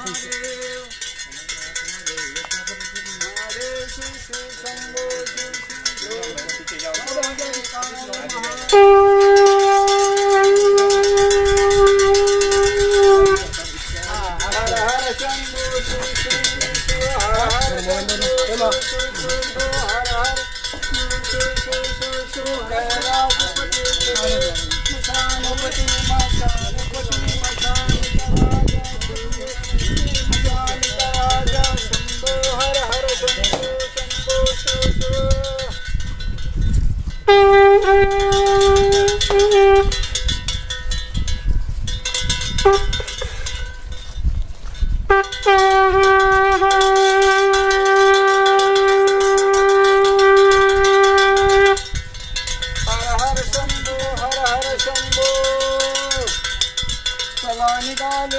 appreciate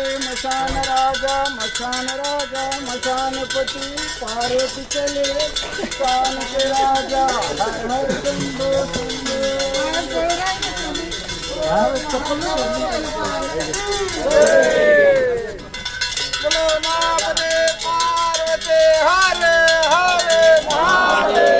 Mashan राजा मशान राजा मशानपती पार्वती चले पान के राजा हर हर शंभो शंभो बोलो महादेव पार्वती हर हर महादेव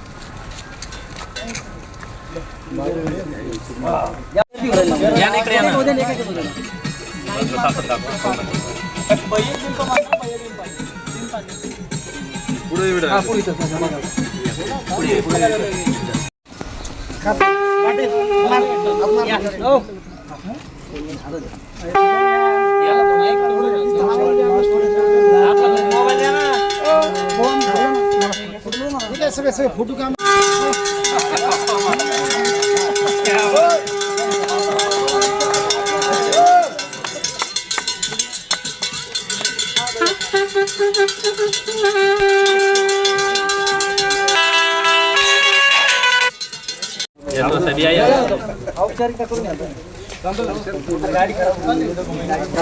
फोटो काम औपचारिकता करून या गाडी खराब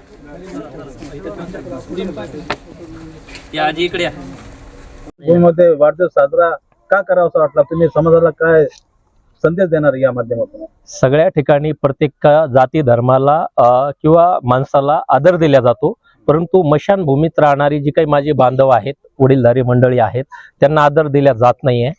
या आजी इकडे या. मध्ये वाढदिवस साजरा का करावं असं वाटलं? तुम्ही समाजाला काय संदेश देणार या माध्यमातून? सगळ्या ठिकाणी प्रत्येक जाती धर्माला अ, किंवा माणसाला आदर दिला जातो. परंतु मशानभूमीत राहणारी जी काही माझे बांधव आहेत वडीलधारी मंडळी आहेत त्यांना आदर दिला जात नाहीये.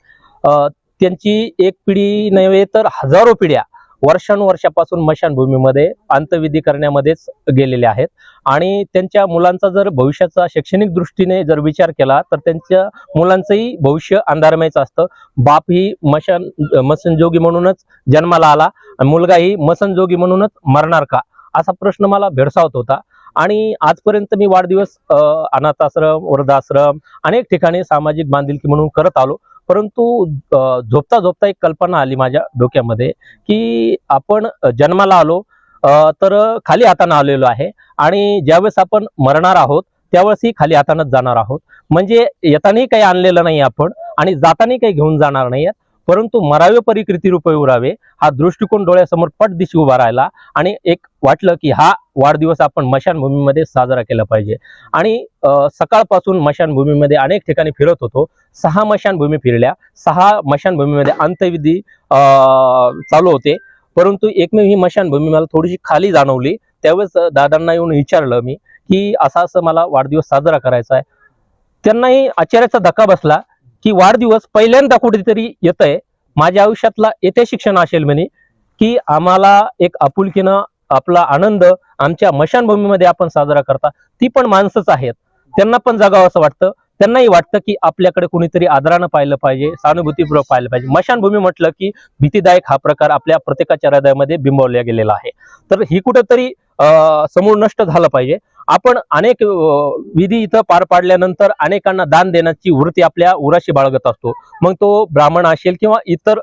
अ, त्यांची एक पिढी नव्हे तर हजारो पिढ्या वर्षानुवर्षापासून मशानभूमीमध्ये अंतविधी करण्यामध्येच गेलेले आहेत. आणि त्यांच्या मुलांचा जर भविष्याचा शैक्षणिक दृष्टीने जर विचार केला तर त्यांच्या मुलांचंही भविष्य अंधारमयच असतं. बाप ही मशान मसनजोगी म्हणूनच जन्माला आला आणि मुलगाही मसनजोगी म्हणूनच मरणार का? असा प्रश्न मला भेडसावत होता. आणि आजपर्यंत मी वाढदिवस अनाथाश्रम वृद्धाश्रम अनेक ठिकाणी सामाजिक बांधिलकी म्हणून करत आलो. परंतु झोपता झोपता एक कल्पना आली माझ्या डोक्यामध्ये की आपण जन्माला आलो तर खाली हातानं आलेलो आहे आणि ज्यावेळेस आपण मरणार आहोत त्यावेळेसही खाली हातानंच जाणार आहोत. म्हणजे येतानाही काही आणलेलं नाही आपण आणि जातानाही काही घेऊन जाणार नाही परंतु मरावे परिकृती रूपे उरावे हा दृष्टिकोन डोळ्यासमोर पट दिशी उभा राहिला आणि एक वाटलं की हा वाढदिवस आपण मशानभूमीमध्ये साजरा केला पाहिजे. आणि सकाळपासून मशानभूमीमध्ये अनेक ठिकाणी फिरत होतो. सहा मशानभूमी फिरल्या. सहा मशानभूमीमध्ये अंत्यविधी चालू होते. परंतु एकमेव ही मशानभूमी मला थोडीशी खाली जाणवली. त्यावेळेस दादांना येऊन विचारलं मी की असा असं मला वाढदिवस साजरा करायचा आहे. त्यांनाही आश्चर्याचा धक्का बसला की वाढदिवस पहिल्यांदा कुठेतरी येत आहे माझ्या आयुष्यातला येते शिक्षण असेल म्हणे की आम्हाला एक आपुलकीनं आपला आनंद आमच्या मशानभूमीमध्ये आपण साजरा करता. ती पण माणसंच आहेत. त्यांना पण जगावं असं वाटतं. त्यांनाही वाटतं की आपल्याकडे कुणीतरी आदरानं पाहिलं पाहिजे सहानुभूतीपूर्वक पाहिलं पाहिजे. मशानभूमी म्हटलं की भीतीदायक हा प्रकार आपल्या प्रत्येकाच्या हृदयामध्ये बिंबवला गेलेला आहे. तर ही कुठेतरी समूळ नष्ट झालं पाहिजे. आपण अनेक विधी इथं पार पाडल्यानंतर अनेकांना दान देण्याची वृत्ती आपल्या उराशी बाळगत असतो. मग तो ब्राह्मण असेल किंवा इतर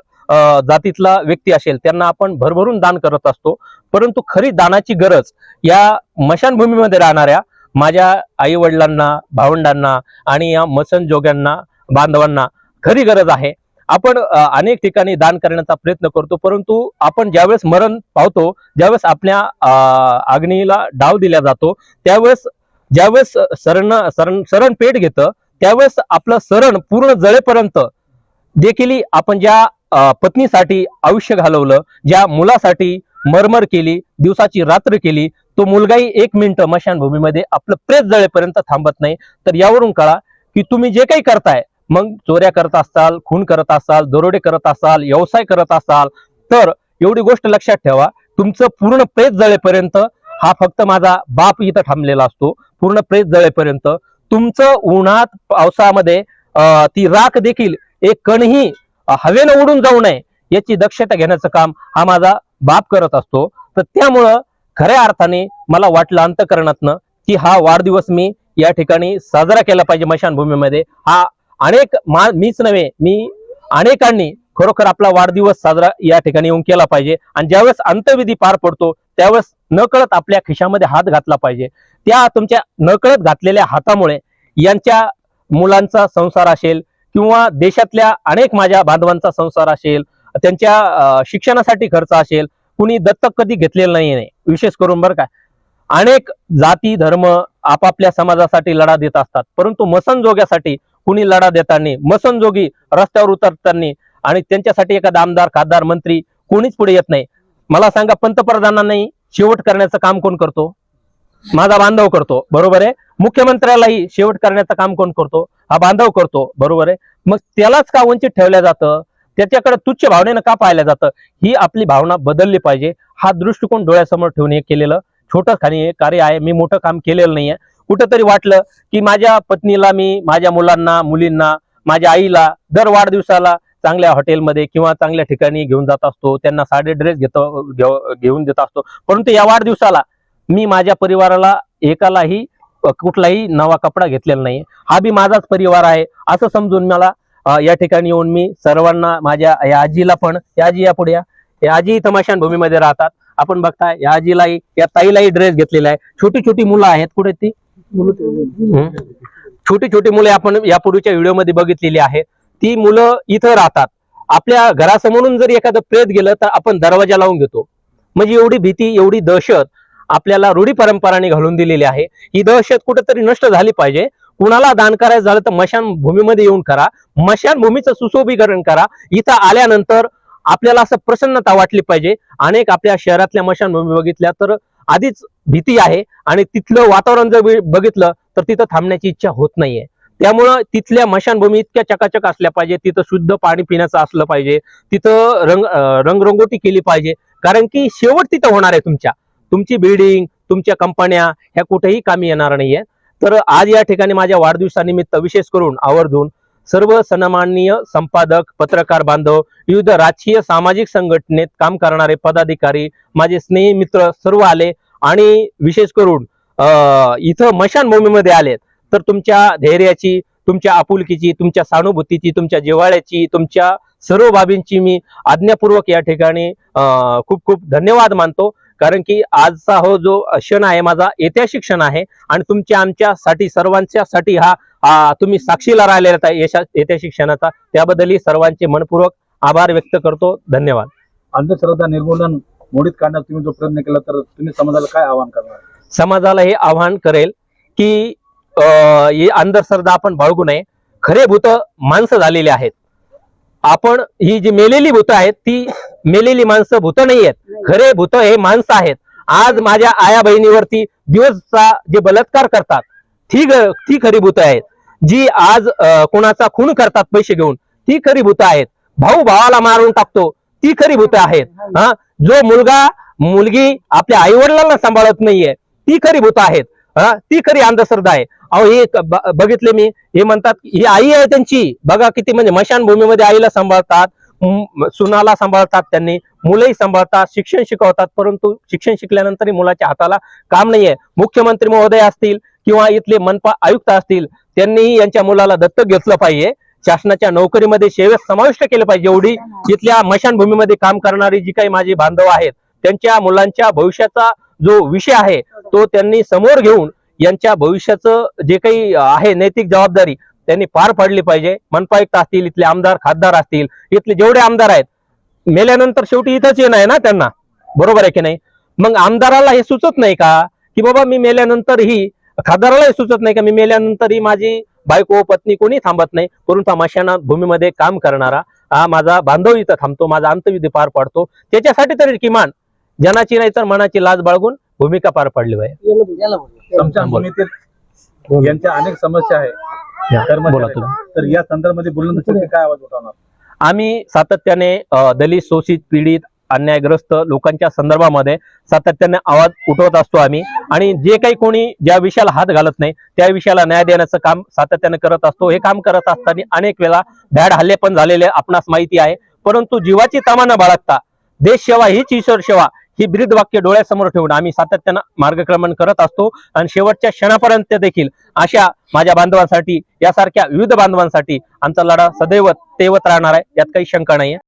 जातीतला व्यक्ती असेल त्यांना आपण भरभरून दान करत असतो. परंतु खरी दानाची गरज या मशानभूमीमध्ये राहणाऱ्या माझ्या आई वडिलांना भावंडांना आणि या मसनजोग्यांना बांधवांना खरी गरज आहे. आपण अनेक ठिकाणी दान करण्याचा प्रयत्न करतो परंतु आपण ज्यावेळेस मरण पावतो ज्यावेळेस आपल्या अग्नीला डाव दिला जातो त्यावेळेस ज्यावेळेस सरण सरण सरण पेट घेतं त्यावेळेस आपलं सरण पूर्ण जळेपर्यंत देखील आपण ज्या पत्नीसाठी आयुष्य घालवलं ज्या मुलासाठी मरमर केली दिवसाची रात्र केली तो मुलगाही एक मिनिट मशानभूमीमध्ये आपलं प्रेत जळेपर्यंत थांबत नाही. तर यावरून कळा की तुम्ही जे काही करताय मग चोऱ्या करत असाल खून करत असाल दरोडे करत असाल व्यवसाय करत असाल तर एवढी गोष्ट लक्षात ठेवा. तुमचं पूर्ण प्रेत जळेपर्यंत हा फक्त माझा बाप इथं थांबलेला असतो. पूर्ण प्रेत जळेपर्यंत तुमचं उन्हात पावसामध्ये ती राख देखील एक कणही हवेनं उडून जाऊ नये याची दक्षता घेण्याचं काम हा माझा बाप करत असतो. तर त्यामुळं खऱ्या अर्थाने मला वाटलं अंतकरणातनं की हा वाढदिवस मी या ठिकाणी साजरा केला पाहिजे मशानभूमीमध्ये. हा अनेक मा मीच नव्हे मी अनेकांनी खरोखर आपला वाढदिवस साजरा या ठिकाणी येऊन केला पाहिजे. आणि ज्यावेळेस अंत्यविधी पार पडतो त्यावेळेस नकळत आपल्या खिशामध्ये हात घातला पाहिजे. त्या तुमच्या नकळत घातलेल्या हातामुळे यांच्या मुलांचा संसार असेल किंवा देशातल्या अनेक माझ्या बांधवांचा संसार असेल त्यांच्या शिक्षणासाठी खर्च असेल कुणी दत्तक कधी घेतलेलं नाही विशेष करून बरं का. अनेक जाती धर्म आपापल्या समाजासाठी लढा देत असतात परंतु मसनजोग्यासाठी कुणी लढा देताना मसनजोगी रस्त्यावर उतरताना आणि त्यांच्यासाठी एखादा आमदार खासदार मंत्री कोणीच पुढे येत नाही. मला सांगा पंतप्रधानांनाही शेवट करण्याचं काम कोण करतो? माझा बांधव करतो बरोबर आहे? मुख्यमंत्र्यालाही शेवट करण्याचं काम कोण करतो? हा बांधव करतो बरोबर आहे? मग त्यालाच का वंचित ठेवलं जातं? त्याच्याकडे तुच्छ भावनेनं का पाहिलं जातं? ही आपली भावना बदलली पाहिजे. हा दृष्टिकोन डोळ्यासमोर ठेवून हे केलेलं छोटं खाणी हे कार्य आहे. मी मोठं काम केलेलं नाहीये. कुठंतरी वाटलं की माझ्या पत्नीला मी माझ्या मुलांना मुलींना माझ्या आईला दर वाढदिवसाला चांगल्या हॉटेलमध्ये किंवा चांगल्या ठिकाणी घेऊन जात असतो. त्यांना साडे ड्रेस घेतो घेऊन देत असतो. परंतु या वाढदिवसाला मी माझ्या परिवाराला एकालाही कुठलाही नवा कपडा घेतलेला नाही हा बी माझाच परिवार आहे असं समजून मला या ठिकाणी येऊन मी सर्वांना माझ्या या आजीला पण या आजी या पुढे या. आजी इथं राहतात. आपण बघताय या आजीलाही या ताईलाही ड्रेस घेतलेला आहे. छोटी छोटी मुलं आहेत कुठे ती? छोटी छोटी मुले आपण यापूर्वीच्या व्हिडिओमध्ये बघितलेली आहेत. ती मुलं इथं राहतात. आपल्या घरासमोरून जर एखादं प्रेत गेलं तर आपण दरवाजा लावून घेतो. म्हणजे एवढी भीती एवढी दहशत आपल्याला रूढी परंपराने घालून दिलेली आहे. ही दहशत कुठेतरी नष्ट झाली पाहिजे. कुणाला दान करायचं झालं तर मशानभूमीमध्ये येऊन करा. मशानभूमीचं सुशोभीकरण करा. इथं आल्यानंतर आपल्याला असं प्रसन्नता वाटली पाहिजे. अनेक आपल्या शहरातल्या मशानभूमी बघितल्या तर आधीच भीती आहे आणि तिथलं वातावरण जर बघितलं तर तिथं थांबण्याची इच्छा होत नाहीये. त्यामुळं तिथल्या मशानभूमी इतक्या चकाचक असल्या पाहिजे. तिथं शुद्ध पाणी पिण्याचं असलं पाहिजे. तिथं रंग रंगरंगोटी केली पाहिजे. कारण की शेवट तिथं होणार आहे तुमच्या. तुमची बिल्डिंग तुमच्या कंपन्या ह्या कुठेही कामी येणार नाहीये. तर आज या ठिकाणी माझ्या वाढदिवसानिमित्त विशेष करून आवर्जून सर्व सन्माननीय संपादक पत्रकार बांधव विविध राजकीय सामाजिक संघटनेत काम करणारे पदाधिकारी माझे स्नेही मित्र सर्व आले आणि विशेष करून इथं मशानभूमीमध्ये आलेत. तर तुमच्या धैर्याची तुमच्या आपुलकीची तुमच्या सहानुभूतीची तुमच्या जिव्हाळ्याची तुमच्या सर्व बाबींची मी आज्ञापूर्वक या ठिकाणी खूप खूप धन्यवाद मानतो. कारण की आजचा हो जो क्षण आहे माझा ऐतिहासिक क्षण आहे आणि तुमच्या आमच्यासाठी सर्वांच्यासाठी हा तुम्ही साक्षीला राहिलेला आहे ऐतिहासिक क्षणाचा त्याबद्दलही सर्वांचे मनपूर्वक आभार व्यक्त करतो. धन्यवाद. अंधश्रद्धा निर्मूलन मोडीत काढण्यात तुम्ही जो प्रयत्न केला तर तुम्ही समाजाला काय आवाहन करणार? समाजाला हे आवाहन करेल की अं, अंधश्रद्धा आपण बाळगू नये. खरे भूत माणसं झालेली आहेत. आपण ही जी मेलेली भूत आहेत ती मेलेली माणसं भूत नाही आहेत. खरे भूत हे माणसं आहेत. आज माझ्या आया बहिणीवरती दिवसचा जे बलात्कार करतात ती ती खरी भूत आहेत. जी आज कोणाचा खून करतात पैसे घेऊन ती खरी भूत आहेत. भाऊ भावाला मारून टाकतो ती खरी भूत आहेत. हा. जो मुलगा मुलगी आपल्या आई वडिलांना सांभाळत नाहीये ती खरी भूत आहेत. हा? ती खरी अंधश्रद्धा आहे. अहो हे बघितले मी. हे म्हणतात ही आई आहे त्यांची. बघा किती म्हणजे मशानभूमीमध्ये आईला सांभाळतात सुनाला सांभाळतात त्यांनी मुलंही सांभाळतात शिक्षण शिकवतात परंतु शिक्षण शिकल्यानंतरही मुलाच्या हाताला काम नाहीये. मुख्यमंत्री महोदय असतील किंवा इथले मनपा आयुक्त असतील त्यांनीही यांच्या मुलाला दत्तक घेतलं पाहिजे. शासनाच्या नोकरीमध्ये सेवेत समाविष्ट केलं पाहिजे एवढी इथल्या मशानभूमीमध्ये काम करणारी जी काही माझी बांधव आहेत त्यांच्या मुलांच्या भविष्याचा जो विषय आहे तो त्यांनी समोर घेऊन यांच्या भविष्याचं जे काही आहे नैतिक जबाबदारी त्यांनी पार पाडली पाहिजे. मनपायुक्त असतील इथले आमदार खासदार असतील इथले जेवढे आमदार आहेत मेल्यानंतर शेवटी इथंच येणं आहे ना त्यांना? बरोबर आहे की नाही? मग आमदाराला हे सुचत नाही का? की बाबा मी मेल्यानंतर ही खासदाराला हे सुचत नाही का? मी मेल्यानंतर ही माझी बायको पत्नी कोणी थांबत नाही? परंतु मशाना भूमीमध्ये काम करणारा हा माझा बांधव इथं थांबतो माझा अंतविधी पार पाडतो. त्याच्यासाठी तरी किमान जनाची नाही तर मनाची लाज बाळगून भूमिका पार पाडली पाहिजे यांच्या अनेक समस्या आहे बोला कर्मचाऱ्यांच्या. तुम्ही. तर या संदर्भामध्ये शक्ती काय आवाज उठवणार? आम्ही सातत्याने दलित शोषित पीडित अन्यायग्रस्त लोकांच्या संदर्भामध्ये सातत्याने आवाज उठवत असतो आम्ही. आणि जे काही कोणी ज्या विषयाला हात घालत नाही त्या विषयाला न्याय देण्याचं काम सातत्याने करत असतो. हे काम करत असताना अनेक वेळा भॅड हल्ले पण झालेले आपणास माहिती आहे. परंतु जीवाची तमा न बाळगता देश सेवा हीच ईश्वर सेवा. ही ब्रीद वाक्य डोळ्यासमोर ठेवून आम्ही सातत्यानं मार्गक्रमण करत असतो. आणि शेवटच्या क्षणापर्यंत देखील अशा माझ्या बांधवांसाठी यासारख्या विविध बांधवांसाठी आमचा लढा सदैव तेवत राहणार आहे यात काही शंका नाहीये.